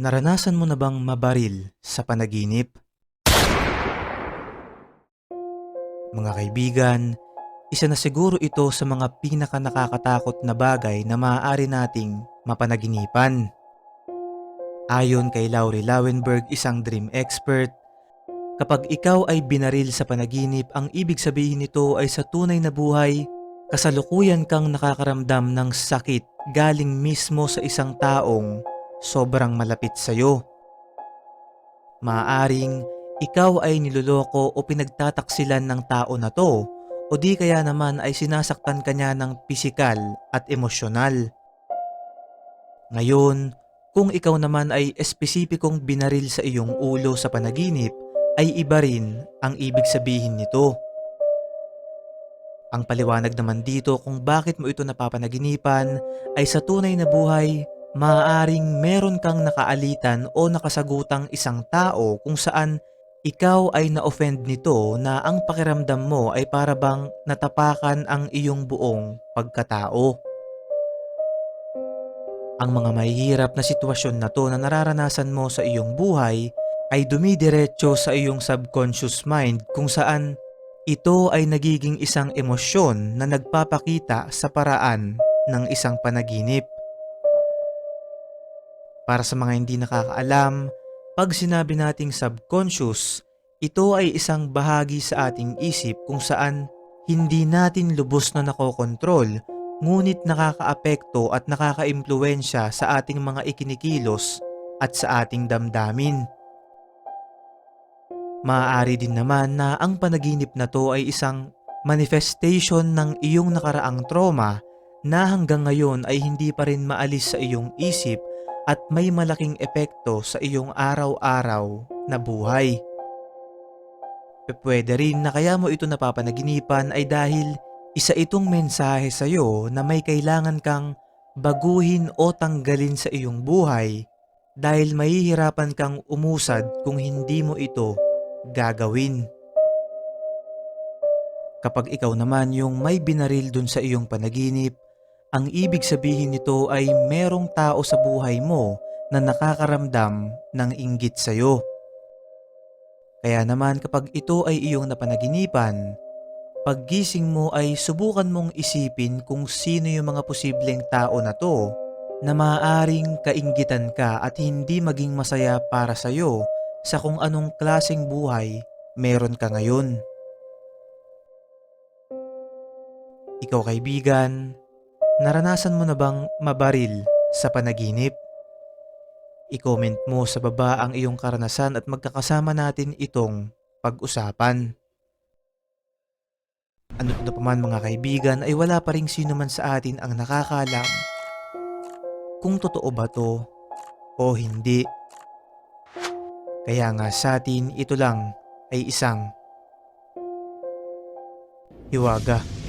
Naranasan mo na bang mabaril sa panaginip? Mga kaibigan, isa na siguro ito sa mga pinaka nakakatakot na bagay na maaari nating mapanaginipan. Ayon kay Laurie Lauenberg, isang dream expert, kapag ikaw ay binaril sa panaginip, ang ibig sabihin nito ay sa tunay na buhay, kasalukuyan kang nakakaramdam ng sakit galing mismo sa isang taong sobrang malapit sa'yo. Maaring ikaw ay niloloko o pinagtataksilan ng tao na to o di kaya naman ay sinasaktan ka niya ng pisikal at emosyonal. Ngayon, kung ikaw naman ay espesipikong binaril sa iyong ulo sa panaginip, ay iba rin ang ibig sabihin nito. Ang paliwanag naman dito kung bakit mo ito napapanaginipan ay sa tunay na buhay, maaaring meron kang nakaalitan o nakasagutang isang tao kung saan ikaw ay na-offend nito na ang pakiramdam mo ay para bang natapakan ang iyong buong pagkatao. Ang mga mahihirap na sitwasyon na to na nararanasan mo sa iyong buhay ay dumidiretso sa iyong subconscious mind kung saan ito ay nagiging isang emosyon na nagpapakita sa paraan ng isang panaginip. Para sa mga hindi nakakaalam, pag sinabi nating subconscious, ito ay isang bahagi sa ating isip kung saan hindi natin lubos na nakokontrol ngunit nakakaapekto at nakakaimpluensya sa ating mga ikinikilos at sa ating damdamin. Maaari din naman na ang panaginip na to ay isang manifestation ng iyong nakaraang trauma na hanggang ngayon ay hindi pa rin maalis sa iyong isip at may malaking epekto sa iyong araw-araw na buhay. Pwede rin na kaya mo ito napapanaginipan ay dahil isa itong mensahe sa iyo na may kailangan kang baguhin o tanggalin sa iyong buhay dahil mahihirapan kang umusad kung hindi mo ito gagawin. Kapag ikaw naman yung may binaril dun sa iyong panaginip, ang ibig sabihin nito ay merong tao sa buhay mo na nakakaramdam ng inggit sa iyo. Kaya naman kapag ito ay iyong napanaginipan, paggising mo ay subukan mong isipin kung sino yung mga posibleng tao na to na maaaring kainggitan ka at hindi maging masaya para sa iyo sa kung anong klaseng buhay meron ka ngayon. Ikaw kaibigan, naranasan mo na bang mabaril sa panaginip? I-comment mo sa baba ang iyong karanasan at magkakasama natin itong pag-usapan. Ano na pa mga kaibigan ay wala pa rin sino man sa atin ang nakakalam kung totoo ba to o hindi. Kaya nga sa atin ito lang ay isang hiwaga.